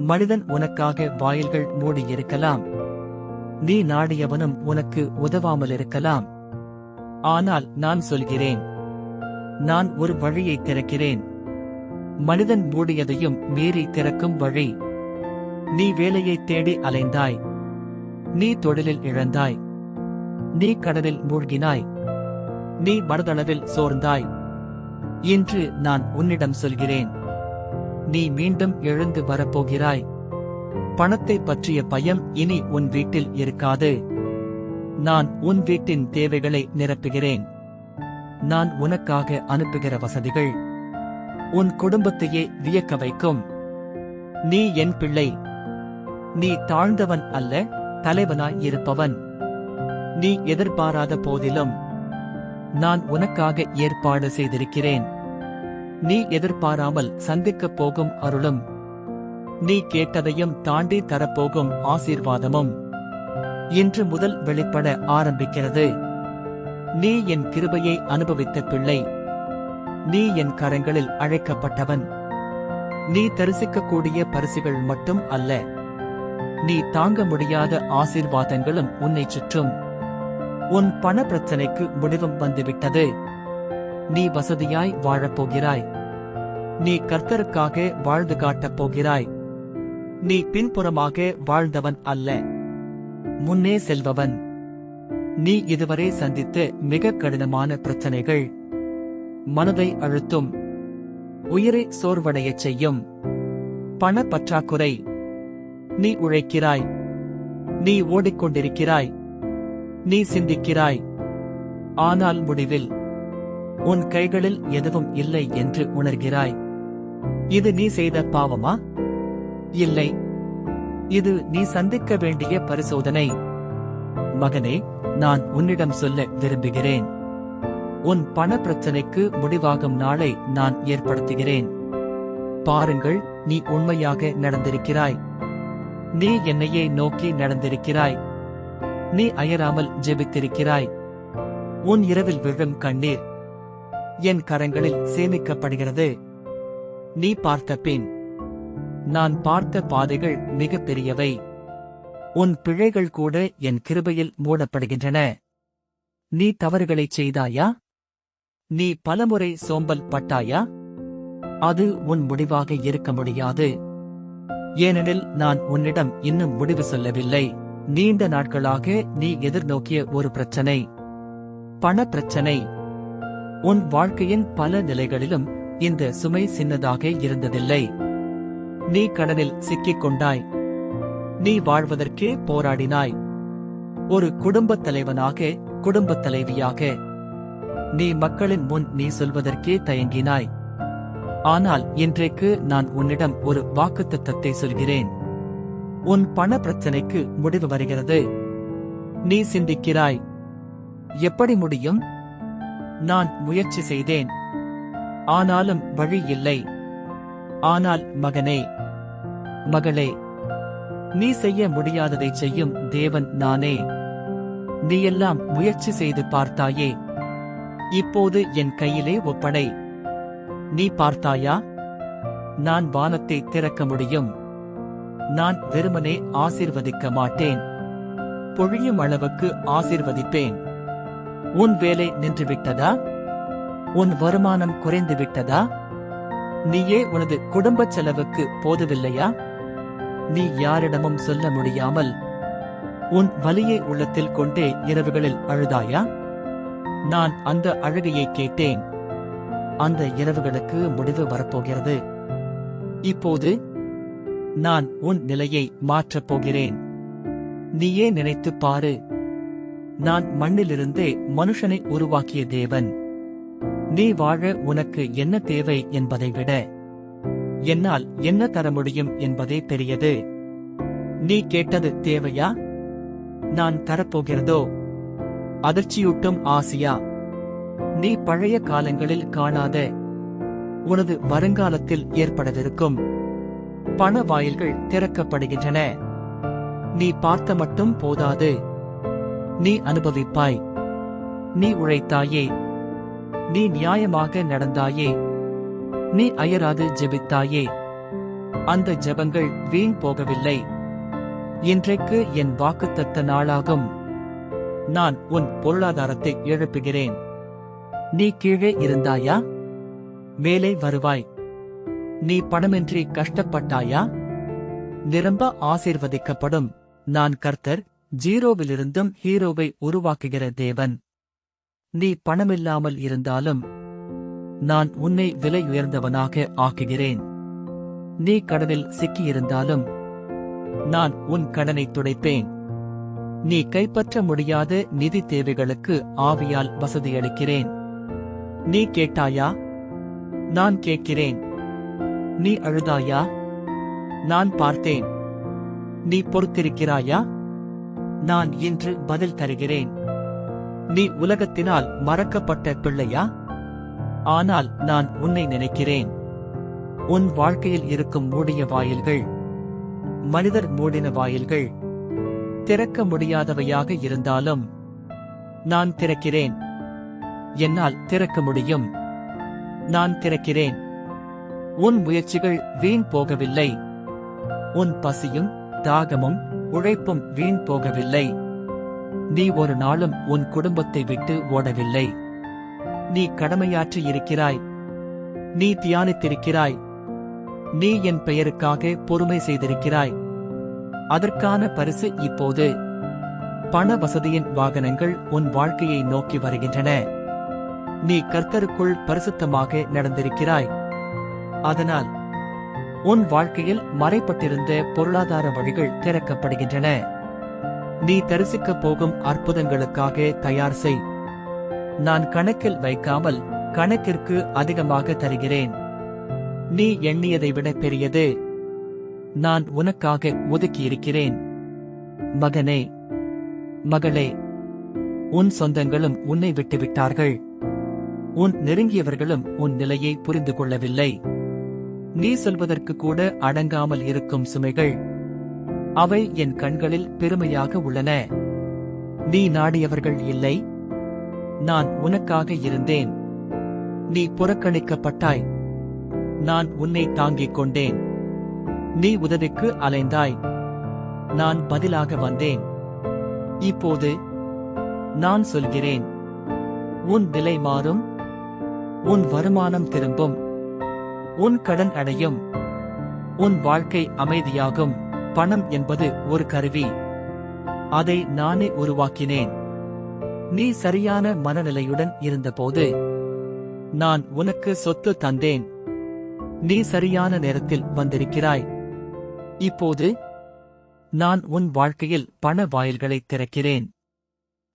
மனிதன் உனக்காக வாயில்கள் மூடியிருக்கலாம். நீ நாடியவனும் உனக்கு உதவாமல் இருக்கலாம் ஆனால் நான் சொல்கிறேன். நான் ஒரு வழியை திறக்கிறேன். மனிதன் மூடியதையும் மீறி திறக்கும் வழி. நீ வேலையை தேடி அலைந்தாய். நீ தொழிலில் இழந்தாய். நீ கடலில் மூழ்கினாய். நீ மனதளவில் சோர்ந்தாய். இன்று நான் உன்னிடம் சொல்கிறேன். நீ மீண்டும் எழுந்து வரப்போகிறாய். பணத்தை பற்றிய பயம் இனி உன் வீட்டில் இருக்காது. நான் உன் வீட்டின் தேவைகளை நிரப்புகிறேன். நான் உனக்காக அனுப்புகிற வசதிகள். உன் குடும்பத்தையே வியக்க வைக்கும். நீ என் பிள்ளை. நீ தாழ்ந்தவன் அல்ல தலைவனாய் இருப்பவன். நீ எதிர்பாராத போதிலும் நான் உனக்காக ஏற்பாடு செய்திருக்கிறேன். நீ எதிர்பாராமல் சந்திக்கப் போகும் அருளும். நீ கேட்டதையும் தாண்டி தரப்போகும் ஆசீர்வாதமும். இன்று முதல் வெளிப்பட ஆரம்பிக்கிறது. நீ என் கிருபையை அனுபவித்த பிள்ளை. நீ என் கரங்களில் அழைக்கப்பட்டவன். நீ தரிசிக்கக்கூடிய பரிசுகள் மட்டும் அல்ல. நீ தாங்க முடியாத ஆசீர்வாதங்களும் உன்னை சுற்றும். உன் பண பிரச்சனைக்கு முடிவும் வந்துவிட்டது. நீ வசதியாய் வாழப்போகிறாய். நீ கர்த்தருக்காக வாழ்ந்து காட்டப் போகிறாய் நீ பின்புறமாக வாழ்ந்தவன் அல்ல. முன்னே செல்பவன். நீ இதுவரை சந்தித்த மிக கடினமான பிரச்சனைகள். மனதை அழுத்தும். உயிரை சோர்வடையச் செய்யும். பண பற்றாக்குறை. நீ உழைக்கிறாய். நீ ஓடிக்கொண்டிருக்கிறாய். நீ சிந்திக்கிறாய். ஆனால் முடிவில் உன் கைகளில் எதுவும் இல்லை என்று உணர்கிறாய். இது நீ செய்த பாவமா? இல்லை. இது நீ சந்திக்க வேண்டிய பரிசோதனை. மகனே நான் உன்னிடம் சொல்ல விரும்புகிறேன். உன் பண பிரச்சனைக்கு முடிவாகும் நாளை நான் ஏற்படுத்துகிறேன். பாருங்கள் நீ உண்மையாக நடந்திருக்கிறாய். நீ என்னையே நோக்கி நடந்திருக்கிறாய். நீ அயராமல் ஜெபித்திருக்கிறாய். உன் இரவில் விழும் கண்ணீர் என் கரங்களில் சேமிக்கப்படுகிறது. நீ பார்த்த பின் நான் பார்த்த பாதைகள் மிக பெரியவை உன் பிழைகள் கூட என் கிருபையில் மூடப்படுகின்றன. நீ தவறுகளைச் செய்தாயா? நீ பலமுறை சோம்பல் பட்டாயா? அது உன் முடிவாக இருக்க முடியாது. ஏனெனில் நான் உன்னிடம் இன்னும் முடிவு சொல்லவில்லை. நீண்ட நாட்களாக நீ எதிர்நோக்கிய ஒரு பிரச்சனை. பண பிரச்சனை. உன் வாழ்க்கையின் பல நிலைகளிலும் இந்த சுமை சின்னதாக இருந்ததில்லை. நீ கடனில் சிக்கிக் கொண்டாய் நீ வாழ்வதற்கே போராடினாய். ஒரு குடும்பத் தலைவனாக குடும்பத் தலைவியாக. நீ மக்களின் முன் நீ சொல்வதற்கே தயங்கினாய். ஆனால் இன்றைக்கு நான் உன்னிடம் ஒரு வாக்குத்தத்தத்தை சொல்கிறேன். உன் பண பிரச்சனைக்கு முடிவு வருகிறது. நீ சிந்திக்கிறாய். எப்படி முடியும்? நான் முயற்சி செய்தேன். ஆனாலும் வழி இல்லை. ஆனால் மகனே மகளே நீ செய்ய முடியாததை செய்யும் தேவன் நானே. நீ எல்லாம் முயற்சி செய்து பார்த்தாயே. இப்போது என் கையிலே ஒப்படை. நீ பார்த்தாயா? நான் வானத்தை திறக்க முடியும். நான் வெறுமனே ஆசிர்வதிக்க மாட்டேன். பொழியும் அளவுக்கு ஆசீர்வதிப்பேன். உன் வேலை நின்றுவிட்டதா? உன் வருமானம் குறைந்து விட்டதா நீயே உனது குடும்பச் செலவுக்கு போதவில்லையா? நீ யாரிடமும் சொல்ல முடியாமல் உன் வலியை உள்ளத்தில் கொண்டே இரவுகளில் அழுதாயா? நான் அந்த அழுகையை கேட்டேன். அந்த இரவுகளுக்கு முடிவு வரப்போகிறது. இப்போது நான் உன் நிலையை மாற்றப் போகிறேன். நீயே நினைத்துப் பாரு. நான் மண்ணிலிருந்தே மனுஷனை உருவாக்கிய தேவன். நீ வாழ உனக்கு என்ன தேவை என்பதை விட என்னால் என்ன தர முடியும் என்பதே பெரியது. நீ கேட்டது தேவையா? நான் தரப்போகிறதோ? அதிர்ச்சியூட்டும் ஆசியா? நீ பழைய காலங்களில் காணாத உனது வருங்காலத்தில் ஏற்படவிருக்கும் பண வாயில்கள் திறக்கப்படுகின்றன. நீ பார்த்த மட்டும் போதாது. நீ அனுபவிப்பாய். நீ உழைத்தாயே. நீ நியாயமாக நடந்தாயே. நீ அயராது ஜெபித்தாயே. அந்த ஜெபங்கள் வீண் போகவில்லை. இன்றைக்கு என் வாக்குத்தத்த நாளாகும். நான் உன் பொருளாதாரத்தை எழுப்புகிறேன். நீ கீழே இருந்தாயா? மேலே வருவாய். நீ பணமின்றி கஷ்டப்பட்டாயா? நிரம்ப ஆசீர்வதிக்கப்படும். நான் கர்த்தர் ஜீரோவிலிருந்தும் ஹீரோவை உருவாக்குகிற தேவன். நீ பணமில்லாமல் இருந்தாலும் நான் உன்னை விலை உயர்ந்தவனாக ஆக்குகிறேன். நீ கடனில் சிக்கியிருந்தாலும் நான் உன் கடனை துடைப்பேன். நீ கைப்பற்ற முடியாத நிதி தேவைகளுக்கு ஆவியால் வசதியளிக்கிறேன். நீ கேட்டாயா? நான் கேட்கிறேன். நீ அழுதாயா? நான் பார்த்தேன். நீ பொறுத்திருக்கிறாயா? நான் இன்று பதில் தருகிறேன். நீ உலகத்தினால் மறக்கப்பட்ட பிள்ளையா? ஆனால் நான் உன்னை நினைக்கிறேன். உன் வாழ்க்கையில் இருக்கும் மூடிய வாயில்கள் மனிதர் மூடின வாயில்கள் திறக்க முடியாதவையாக இருந்தாலும் நான் திறக்கிறேன். என்னால் திறக்க முடியும். நான் திறக்கிறேன். உன் முயற்சிகள் வீண் போகவில்லை. உன் பசியும் தாகமும் உழைப்பும் வீண் போகவில்லை. நீ ஒரு நாளும் உன் குடும்பத்தை விட்டு ஓடவில்லை. நீ கடமையாற்றி இருக்கிறாய். நீ தியானித்திருக்கிறாய். நீ என் பெயருக்காக பொறுமை செய்திருக்கிறாய். அதற்கான பரிசு இப்போது. பண வசதியின் வாகனங்கள் உன் வாழ்க்கையை நோக்கி வருகின்றன. நீ கர்த்தருக்குள் பரிசுத்தமாக நடந்திருக்கிறாய். அதனால் உன் வாழ்க்கையில் மறைப்பட்டிருந்த பொருளாதார வழிகள் திறக்கப்படுகின்றன. நீ தரிசிக்கப் போகும் அற்புதங்களுக்காக தயார் செய். நான் கணக்கில் வைக்காமல் கணக்கிற்கு அதிகமாக தருகிறேன். நீ எண்ணியதை விட பெரியது. நான் உனக்காக ஒதுக்கியிருக்கிறேன். மகனே மகளே உன் சொந்தங்களும் உன்னை விட்டுவிட்டார்கள். உன் நெருங்கியவர்களும் உன் நிலையை புரிந்து கொள்ளவில்லை. நீ சொல்வதற்கு கூட அடங்காமல் இருக்கும் சுமைகள் அவை என் கண்களில் பெருமையாக உள்ளன. நீ நாடியவர்கள் இல்லை. நான் உனக்காக இருந்தேன். நீ புறக்கணிக்கப்பட்டாய். நான் உன்னை தாங்கிக் கொண்டேன். நீ உதவிக்கு அலைந்தாய். நான் பதிலாக வந்தேன். இப்போது நான் சொல்கிறேன். உன் நிலை மாறும். உன் வருமானம் திரும்பும். உன் கடன் அடையும் உன் வாழ்க்கை அமைதியாகும். பணம் என்பது ஒரு கருவி. அதை நானே உருவாக்கினேன். நீ சரியான மனநிலையுடன் இருந்தபோது நான் உனக்கு சொத்து தந்தேன். நீ சரியான நேரத்தில் வந்திருக்கிறாய். இப்போது நான் உன் வாழ்க்கையில் பண வாயில்களை திறக்கிறேன்.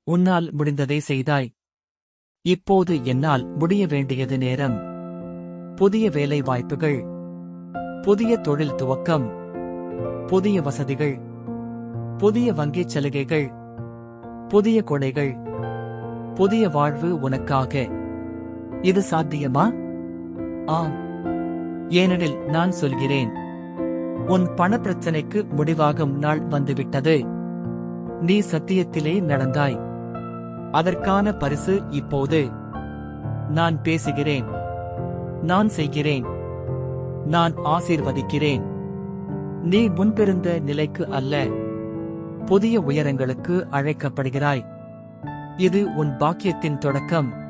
உன்னால் முடிந்ததை செய்தாய். இப்போது என்னால் முடிய வேண்டியது நேரம். புதிய வேலை வாய்ப்புகள் புதிய தொழில் துவக்கம் புதிய வசதிகள் புதிய வங்கிச் சலுகைகள் புதிய கொடைகள் புதிய வாழ்வு உனக்காக. இது சாத்தியமா? ஆம். ஏனெனில் நான் சொல்கிறேன் உன் பண பிரச்சனைக்கு முடிவாகும் நாள் வந்துவிட்டது. நீ சத்தியத்திலே நடந்தாய். அதற்கான பரிசு இப்போது. நான் பேசுகிறேன். நான் செய்கிறேன். நான் ஆசீர்வதிக்கிறேன். நீ முன்பிருந்த நிலைக்கு அல்ல. புதிய உயரங்களுக்கு அழைக்கப்படுகிறாய். இது உன் பாக்கியத்தின் தொடக்கம்.